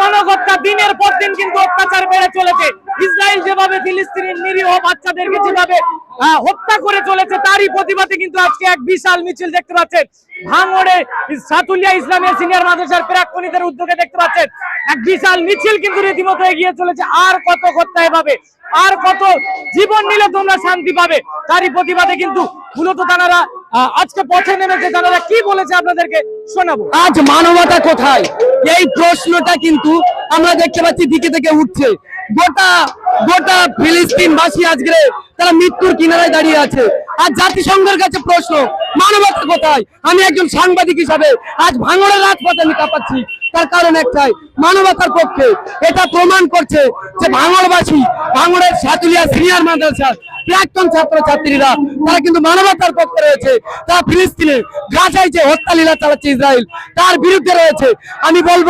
গণহত্যা, দিনের পর দিন কিন্তু অত্যাচার বেড়ে চলেছে। ইসরায়েল যেভাবে ফিলিস্তিনের নিরীহ বাচ্চাদেরকে যেভাবে হত্যা করে চলেছে, তারই প্রতিবাদে কিন্তু আজকে এক বিশাল মিছিল দেখতে পাচ্ছেন। ভাঙড়ে সাতুলিয়া ইসলামিয়া সিনিয়র মাদ্রাসার প্রাক্তনীদের উদ্যোগে দেখতে পাচ্ছেন। এক বিশাল মিছিল কিন্তু রীতিমতো এগিয়ে চলেছে। আর কত হত্যা এভাবে? আর কত জীবন নিলে তোমরা শান্তি পাবে? তারই প্রতিবাদে কিন্তু মূলত তারা আজকে পথে নেমেছে তারা কি বলেছে আপনাদেরকে শোনাবো। আজ মানবতা কোথায়? এই প্রশ্নটা কিন্তু আমরা দেখতে পাচ্ছি দিকে থেকে উঠছে। গোটা গোটা ফিলিস্তিনবাসী আজকে তারা মৃত্যুর কিনারায় দাঁড়িয়ে আছে। আর জাতিসংঘের কাছে প্রশ্ন, মানবতা কোথায়? আমি একজন সাংবাদিক হিসাবে আজ ভাঙড়ের রাজপথে আমি কাঁপাচ্ছি তার কারণ একটাই, মানবতার পক্ষে এটা প্রমাণ করছে যে ভাঙড়বাসী, ভাঙড়ের সাতুলিয়া সিনিয়র মাদ্রাসার প্রাক্তন ছাত্র ছাত্রীরা তারা কিন্তু মানবতার পক্ষে রয়েছে। তারা ফিলিস্তিনে গাজায় যে হত্যালীলা চালাচ্ছে ইসরায়েল, তার বিরুদ্ধে রয়েছে। আমি বলব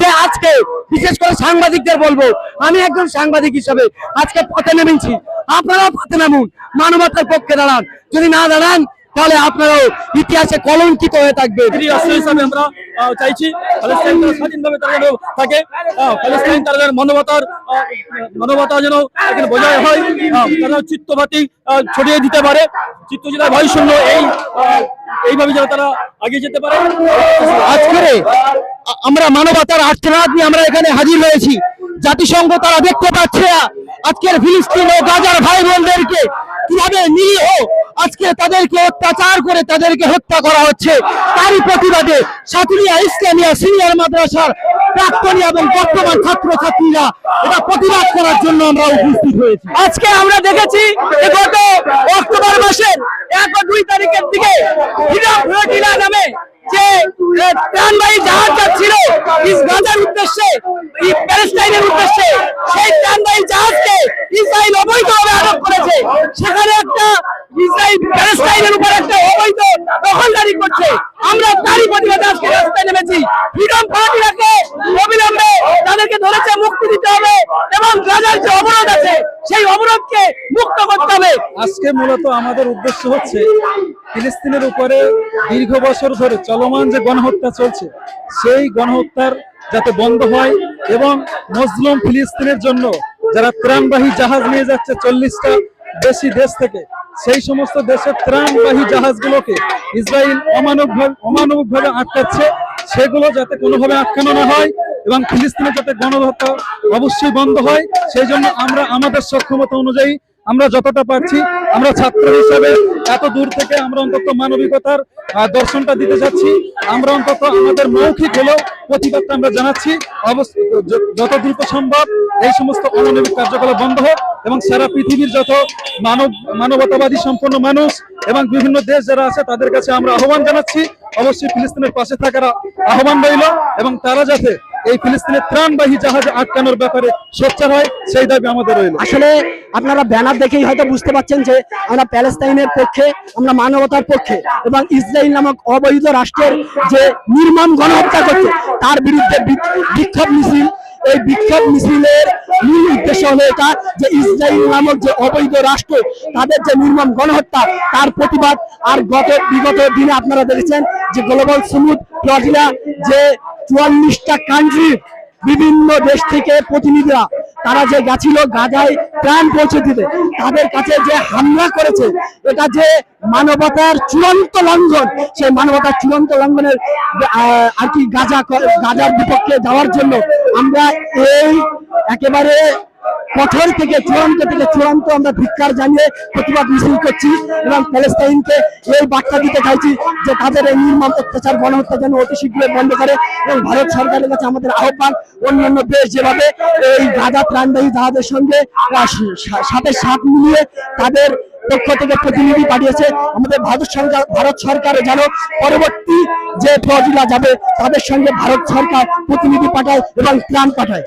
যে আজকে, বিশেষ করে সাংবাদিকদের বলব, আমি একজন সাংবাদিক হিসাবে আজকে পথে নেমেছি। আপনারাও পথে নামুন, মানবতার পক্ষে দাঁড়ান। যদি না দাঁড়ান তাহলে আপনারাও ইতিহাসে কলঙ্কিত হয়ে থাকবে হিসাবে আমরা চাইছি তারা স্বাধীনভাবে তারা যেন থাকে। আহ, তারা যেন মানবতার মানবতা যেন এখানে হয় আহ, তারা চিত্তবাতি ছড়িয়ে দিতে পারে। চিত্ত এই এইভাবে যেন তারা এগিয়ে যেতে পারে। আজকে আমরা মানবতার নিয়ে আমরা এখানে হাজির হয়েছি। জাতিসংঘ তারা দেখতে পাচ্ছে আজকের ফিলিস্তিন ও গাজার ভাই বোনদেরকে কীভাবে নিরীহ আজকে তাদেরকে অত্যাচার করে তাদেরকে হত্যা করা হচ্ছে। তারই প্রতিবাদে সাতুরিয়া ইসলামিয়া সিনিয়র মাদ্রাসার প্রাক্তনী এবং বর্তমান ছাত্র ছাত্রীরা এটা প্রতিবাদ করার জন্য আমরা উপস্থিত হয়েছি। আজকে আমরা দেখেছি গত অক্টোবর মাসের এক ও দুই তারিখের দিকে নামে যে আহ, ত্রাণবাহী জাহাজ যাচ্ছিল গাজার উদ্দেশ্যে প্যালেস্টাইনের উদ্দেশ্যে সেই ত্রাণবাহী জাহাজকে ইসরায়েল অবৈধভাবে আটক করেছে। সেখানে একটা ইসরায়েল প্যালেস্টাইনের উপর একটা অবৈধ দখলদারি করছে। আমরা তারই প্রতিবাদে আজকে রাস্তায় নেমেছি। ফ্রিডম ফ্লোটিলাকে অবিলম্বে তাদেরকে ধরেছে মুক্তি দিতে হবে এবং গাজার যে অবরোধ আছে সেই অবরোধকে মুক্ত করতে হবে। আজকে মূলত আমাদের উদ্দেশ্য হচ্ছে ফিলিস্তিনের উপরে দীর্ঘ বছর ধরে চলমান যে গণহত্যা চলছে, সেই গণহত্যার যাতে বন্ধ হয় এবং মজলুম ফিলিস্তিনের জন্য যারা ত্রাণবাহী জাহাজ নিয়ে যাচ্ছে চল্লিশটা বেশি দেশ থেকে, সেই সমস্ত দেশের ত্রাণবাহী জাহাজগুলোকে ইসরায়েল অমানবভাবে অমানবিকভাবে আটকাচ্ছে। সেগুলো যাতে কোনোভাবে আটকানো না হয় এবং ফিলিস্তিনে যাতে গণহত্যা অবশ্যই বন্ধ হয়, সেই জন্য আমরা আমাদের সক্ষমতা অনুযায়ী আমরা যতটা পারছি আমরা ছাত্র হিসেবে এত দূর থেকে আমরা অন্তত মানবিকতার দর্শনটা দিতে যাচ্ছি। আমরা অন্তত আমাদের মৌখিক হলেও প্রতিবাদটা আমরা জানাচ্ছি। যত দ্রুত সম্ভব এই সমস্ত অমানবিক কার্যকলাপ বন্ধ হোক। এবং সারা পৃথিবীর যত মানব, মানবতাবাদী সম্পন্ন মানুষ এবং বিভিন্ন দেশ যারা আছে, তাদের কাছে আমরা আহ্বান জানাচ্ছি, অবশ্যই ফিলিস্তিনের পাশে থাকার আহ্বান রইল এবং তারা যাতে এই ফিলিস্তিনের ত্রাণবাহী জাহাজ আটকানোর ব্যাপারে সোচ্চার হয়, সেই দাবি আমাদের রইল। আসলে আপনারা ব্যানার দেখেই হয়তো বুঝতে পারছেন যে আমরা প্যালেস্তাইনের পক্ষে, আমরা মানবতার পক্ষে এবং ইসরায়েল নামক অবৈধ রাষ্ট্রের যে নির্মম গণহত্যা করছে, তার বিরুদ্ধে বিক্ষোভ মিছিল এই বিক্ষোভ মিছিলের মূল উদ্দেশ্য হলো এটা যে ইসরায়েল নামক যে অবৈধ রাষ্ট্র, তাদের যে নির্মম গণহত্যা, তার প্রতিবাদ। আর গত, বিগত দিনে আপনারা দেখেছেন যে গ্লোবাল সমুদ ফ্লটিলা যে চুয়াল্লিশটা কান্ট্রির বিভিন্ন দেশ থেকে প্রতিনিধিরা, তারা যে গেছিল গাজায় প্রাণ পৌঁছে দিতে, তাদের কাছে যে হামলা করেছে, এটা যে মানবতার চূড়ান্ত লঙ্ঘন, সেই মানবতার চূড়ান্ত লঙ্ঘনের আর কি গাজা গাজার বিপক্ষে যাওয়ার জন্য আমরা এই একেবারে কঠোর থেকে চূড়ান্ত থেকে চূড়ান্ত আমরা ধিক্কার জানিয়ে প্রতিবাদ মিছিল করছি এবং প্যালেস্তাইনকে এই বার্তা দিতে চাইছি যে তাদের এই নির্মম অত্যাচার, গণহত্যা যেন অতি শীঘ্রই বন্ধ করে এবং ভারত সরকারের কাছে আমাদের আহ্বান, অন্যান্য দেশ যেভাবে এই গাজা, ত্রাণবাহী জাহাজের সঙ্গে সাথে সাথ মিলিয়ে তাদের পক্ষ থেকে প্রতিনিধি পাঠিয়েছে আমাদের ভারত সরকার ভারত সরকার যেন পরবর্তী যে ফজিলা যাবে, তাদের সঙ্গে ভারত সরকার প্রতিনিধি পাঠায় এবং ত্রাণ পাঠায়।